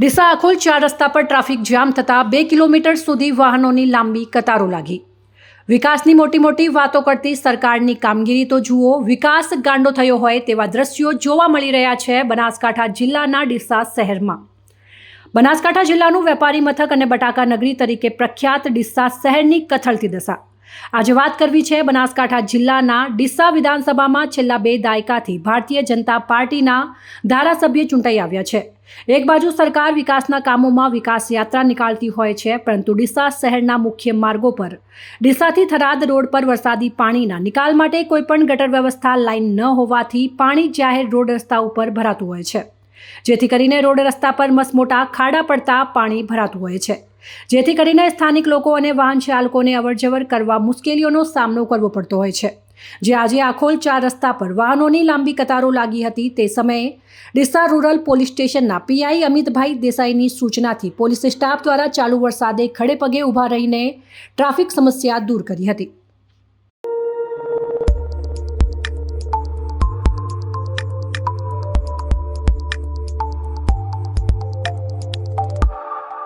ડીસા આખોલ ચાર રસ્તા પર ટ્રાફિક જામ થતાં બે કિલોમીટર સુધી વાહનોની લાંબી કતારો લાગી. વિકાસની મોટી મોટી વાતો કરતી સરકારની કામગીરી તો જુઓ, વિકાસ ગાંડો થયો હોય તેવા દ્રશ્યો જોવા મળી રહ્યા છે બનાસકાંઠા જિલ્લાના ડીસા શહેરમાં. બનાસકાંઠા જિલ્લાનું વેપારી મથક અને બટાકા નગરી તરીકે પ્રખ્યાત ડીસા શહેરની કથળતી દશા. આજે વાત કરવી છે બનાસકાંઠા જિલ્લાના ડીસા વિધાનસભામાં છેલ્લા બે દાયકાથી ભારતીય જનતા પાર્ટીના ધારાસભ્ય ચૂંટાઈ આવ્યા છે. એક બાજુ સરકાર વિકાસના કામોમાં વિકાસ યાત્રા નીકાળતી હોય છે, પરંતુ ડીસા શહેરના મુખ્ય માર્ગો પર ડીસાથી થરાદ રોડ પર વરસાદી પાણીના નિકાલ માટે કોઈપણ ગટર વ્યવસ્થા લાઈન ન હોવાથી પાણી જાહેર રોડ રસ્તા ઉપર ભરાતું હોય છે. જેથી કરીને રોડ રસ્તા પર મસમોટા ખાડા પડતા પાણી ભરાતું હોય છે. જેથી કરીને સ્થાનિક લોકો અને વાહન ચાલકોને અવરજવર કરવા મુશ્કેલીઓનો સામનો કરવો પડતો હોય છે. જે આજે આખોલ ચાર રસ્તા પર વાહનોની લાંબી કતારો લાગી હતી તે સમયે ડીસા રૂરલ પોલીસ સ્ટેશનના પીઆઈ અમિતભાઈ દેસાઈની સૂચનાથી પોલીસ સ્ટાફ દ્વારા ચાલુ વરસાદે ખડે પગે ઊભા રહીને ટ્રાફિક સમસ્યા દૂર કરી હતી.